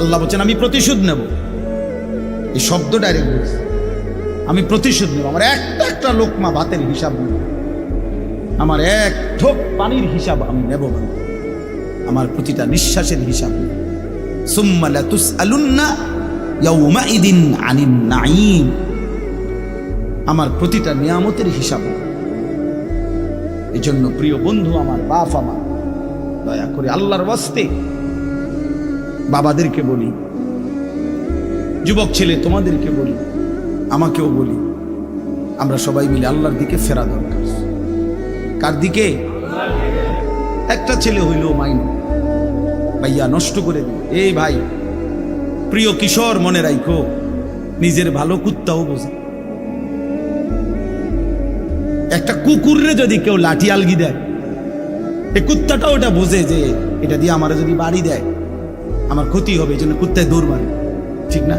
আল্লাহ বলছেন, আমি প্রতিশোধ নেব। এই শব্দ ডাইরেক্ট আমি প্রতিশোধ নেব। আমার একটা একটা লোকমা ভাতের হিসাব নেব। আমার এক ঠোক পানির হিসাব আমি নেব আমার প্রতিটা নিঃশ্বাসের হিসাব নেব। সুম্মা লাতুসআলুন্না ইয়াউমাইদিন আনিন নাঈম। আমার প্রতিটা নিয়ামতের হিসাব। এই জন্য প্রিয় বন্ধু, আমার বাপ, আমার দয়া করে আল্লাহর বাস্তে বাবাদেরকে বলি। যুবক ছেলে, তোমাদেরকে বলি। আমাকেও বলি। আমরা সবাই মিলে আল্লাহর দিকে ফেরা দরকার। কার দিকে? একটা ছেলে হইল মাইন। ভাইয়া, নষ্ট করে দিল এই ভাই, প্রিয় কিশোর মনে রাখো নিজের ভালো কুত্তাও বোঝে। একটা কুকুররে যদি কেউ লাঠি আলগি দেয় এই কুত্তাটা ওটা বোঝে যে, এটা দিয়ে আমার যদি বাড়ি দেয় আমার ক্ষতি হবে এই জন্য কুত্তায় দৌড় মারে ঠিক না?